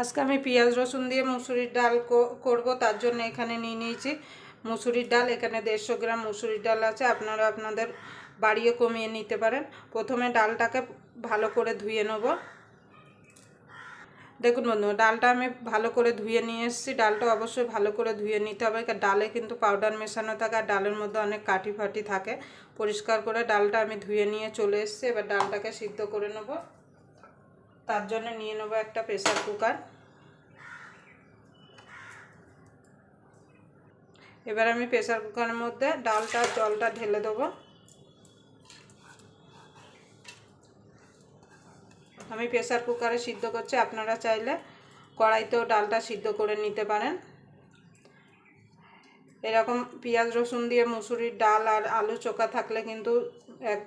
আজকে আমি পেঁয়াজ, রসুন দিয়ে মুসুরির ডাল করব, তার জন্য এখানে নিয়ে নিয়েছি মুসুরির ডাল, এখানে দেড়শো গ্রাম মুসুরির ডাল আছে, আপনারা আপনাদের বাড়িয়ে কমিয়ে নিতে পারেন। প্রথমে ডালটাকে ভালো করে ধুয়ে নেব। দেখুন বন্ধু ডালটা আমি ভালো করে ধুয়ে নিয়ে এসেছি, ডালটা অবশ্যই ভালো করে ধুয়ে নিতে হবে ডালে কিন্তু পাউডার মেশানো থাকে আর ডালের মধ্যে অনেক কাঠি ফাটি থাকে। পরিষ্কার করে ডালটা আমি ধুয়ে নিয়ে চলে এসেছি, এবার ডালটাকে সিদ্ধ করে নেব। তার জন্য নিয়ে নেব একটা প্রেসার কুকার এবার আমি প্রেসার কুকারের মধ্যে ডালটা, জলটা ঢেলে দেবো। আমি প্রেসার কুকারে সিদ্ধ করছি, আপনারা চাইলে কড়াইতেও ডালটা সিদ্ধ করে নিতে পারেন। এরকম পেঁয়াজ রসুন দিয়ে মুসুরির ডাল আর আলু চোখা থাকলে কিন্তু এক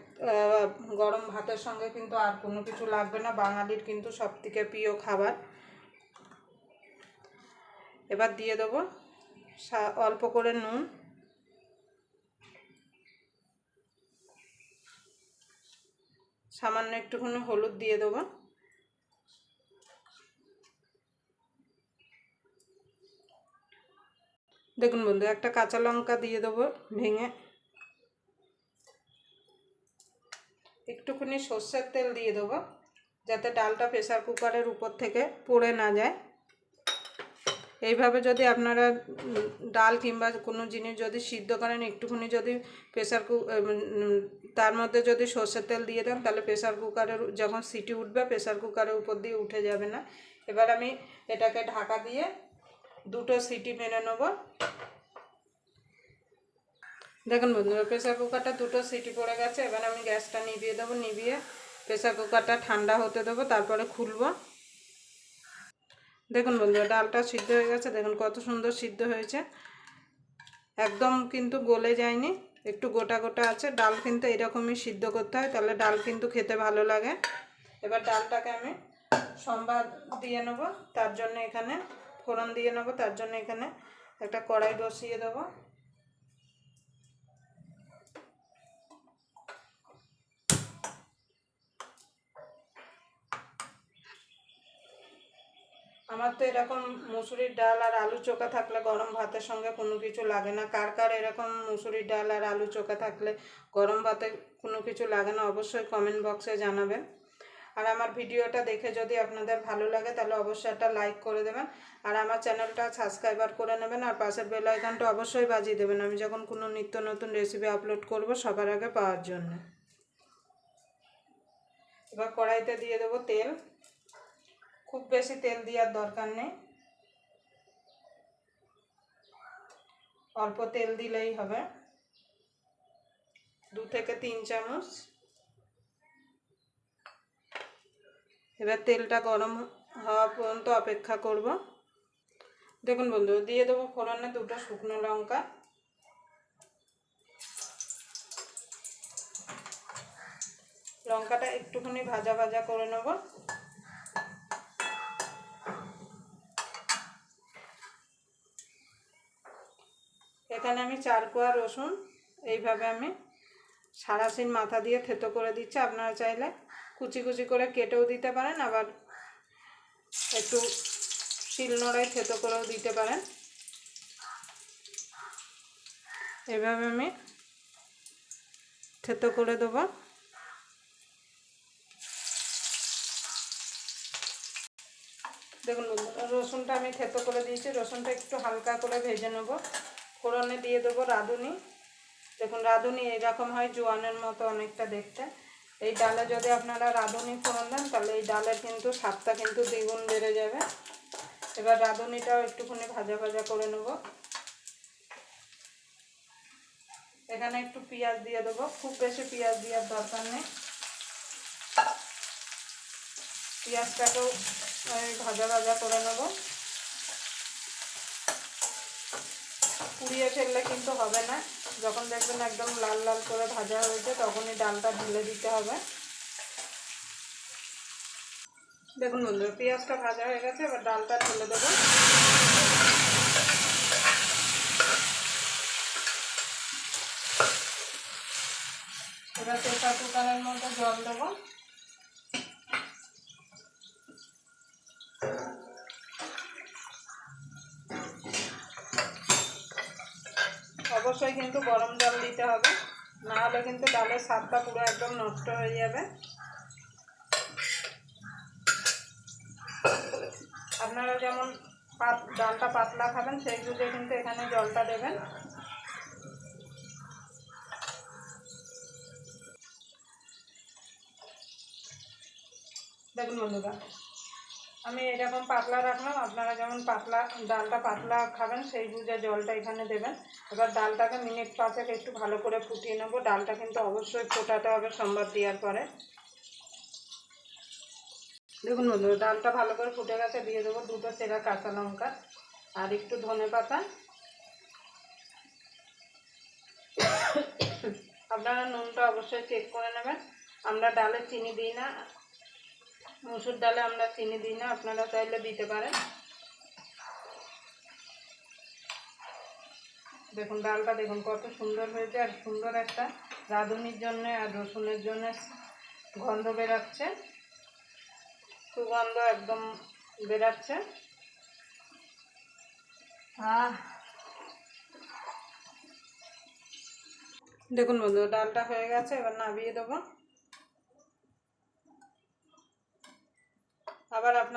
গরম ভাতের সঙ্গে কিন্তু আর কোনো কিছু লাগবে না। বাঙালির কিন্তু সব থেকে প্রিয় খাবার। এবার দিয়ে দেবো অল্প করে নুন। সামান্য একটুখানি হলুদ দিয়ে দেবো। দেখুন বন্ধু, একটা কাঁচা লঙ্কা দিয়ে দেবো ভেঙে। একটুখানি সর্ষের তেল দিয়ে দেবো, যাতে ডালটা প্রেসার কুকারের উপর থেকে পড়ে না যায়। এইভাবে যদি আপনারা ডাল কিংবা কোনো জিনিস যদি সিদ্ধ করেন, একটুখানি যদি প্রেসার কু তার মধ্যে যদি সর্ষের তেল দিয়ে দেন, তাহলে প্রেসার কুকারের যখন সিটি উঠবে, প্রেসার কুকারের উপর দিয়ে উঠে যাবে না। এবার আমি এটাকে ঢাকা দিয়ে দুটো সিটি মেনে নেব। দেখুন বন্ধুরা প্রেসার কুকারটা দুটো সিটি পড়ে গেছে, এবার আমি গ্যাসটা নিভিয়ে দেবো, নিভিয়ে প্রেসার কুকারটা ঠান্ডা হতে দেবো, তারপরে খুলবো। দেখুন বন্ধুরা, ডালটা সিদ্ধ হয়ে গেছে, দেখুন কত সুন্দর সিদ্ধ হয়েছে। একদম কিন্তু গলে যায়নি, একটু গোটা গোটা আছে, ডাল কিন্তু এরকমই সিদ্ধ করতে হয়, তাহলে ডাল কিন্তু খেতে ভালো লাগে। এবার ডালটাকে আমি সম্বাদ দিয়ে নেব, তার জন্য এখানে ফোড়ন দিয়ে নেব, তার জন্য এখানে একটা কড়াই বসিয়ে দেবো। আমার তো এরকম মুসুরির ডাল আর আলু চোখা থাকলে গরম ভাতের সঙ্গে কোনো কিছু লাগে না। কার কার এরকম মুসুরির ডাল আর আলু চোখা থাকলে গরম ভাতে কোনো কিছু লাগে না, অবশ্যই কমেন্ট বক্সে জানাবেন। আর আমার ভিডিওটা দেখে যদি আপনাদের ভালো লাগে তাহলে অবশ্যই একটা লাইক করে দেবেন। আর আমার চ্যানেলটা সাবস্ক্রাইবার করে নেবেন আর পাশের বেল আইকনটা অবশ্যই বাজিয়ে দেবেন। আমি যখন কোনো নিত্য নতুন রেসিপি আপলোড করব সবার আগে পাওয়ার জন্য। এবার কড়াইতে দিয়ে দেবো তেল। খুব বেশি তেল দেওয়ার দরকার নেই। অল্প তেল দিলেই হবে। দু থেকে তিন চামচ। এবার তেলটা গরম হওয়া পর্যন্ত অপেক্ষা করব। দেখুন বন্ধু, দিয়ে দেবো ফোড়নে দুটো শুকনো লঙ্কা। লঙ্কাটা একটুখানি ভাজা ভাজা করে নেব। এখানে আমি চার কোয়া রসুন, এইভাবে আমি সারাশিন মাথা দিয়ে থেতো করে দিচ্ছি। আপনারা চাইলে কুচি কুচি করে কেটেও দিতে পারেন, আবার একটু শিলনোড়ায় থেতো করেও দিতে পারেন। এভাবে আমি থেতো করে দেবো। দেখুন, রসুনটা আমি থেতো করে দিয়েছি, রসুনটা একটু হালকা করে ভেজে নেব। ফোড়নে দিয়ে দেবো রাঁধুনি। দেখুন, রাঁধুনি এইরকম হয় জোয়ানের মতো অনেকটা দেখতে। এই ডালে যদি আপনারা রাঁধুনি ফোড়ন দেন, তাহলে এই ডালের কিন্তু স্বাদটা কিন্তু দ্বিগুণ বেড়ে যাবে। এবার রাঁধুনিটাও একটুখানি ভাজা ভাজা করে নেব। এখানে একটু পেঁয়াজ দিয়ে দেবো। খুব বেশি পেঁয়াজ দেওয়ার দরকার নেই। পেঁয়াজটাকেও ভাজা ভাজা করে নেব। পুড়িয়ে ফেললে কিন্তু হবে না। যখন দেখবেন একদম লাল লাল করে ভাজা হয়েছে, তখনই ডালটা ঢেলে দিতে হবে। দেখুন বন্ধুরা, পেঁয়াজটা ভাজা হয়ে গেছে, এবার ডালটা ঢেলে দেবো। এবার প্রেসার কুকারের মধ্যে জল দেবো। অবশ্যই কিন্তু গরম জল দিতে হবে। না হলে কিন্তু ডালের স্বাদটা পুরো একদম নষ্ট হয়ে যাবে। আপনারা যেমন পাত, ডালটা পাতলা খাবেন, সেই বুঝে কিন্তু এখানে জলটা দেবেন। দেখুন বন্ধুরা আমি এরকম পাতলা রাখলাম, আপনারা যেমন পাতলা, ডালটা পাতলা খাবেন, সেই বুঝে জলটা এখানে দেবেন। এবার ডালটাকে মিনিট পাঁচেক একটু ভালো করে ফুটিয়ে নেব। ডালটা কিন্তু অবশ্যই ফোটাতে হবে সম্বাদ দেওয়ার পরে। দেখুন বন্ধুরা, ডালটা ভালো করে ফুটে গেছে, দিয়ে দেবো দুটো সেরা কাঁচা লঙ্কা আর একটু ধনে পাতা। আপনারা নুনটা অবশ্যই চেক করে নেবেন। আমরা ডালে চিনি দিই না। মুসুর ডালে আমরা চিনি দিই না, আপনারা চাইলে দিতে পারেন। দেখুন, ডালটা দেখুন, কত সুন্দর হয়েছে আর সুন্দর একটা রাঁধুনির জন্য আর রসুনের জন্য গন্ধ বেরাচ্ছে। সুগন্ধ একদম বেরাচ্ছে। দেখুন বন্ধু ডালটা হয়ে গেছে, এবার নামিয়ে দেবো আবার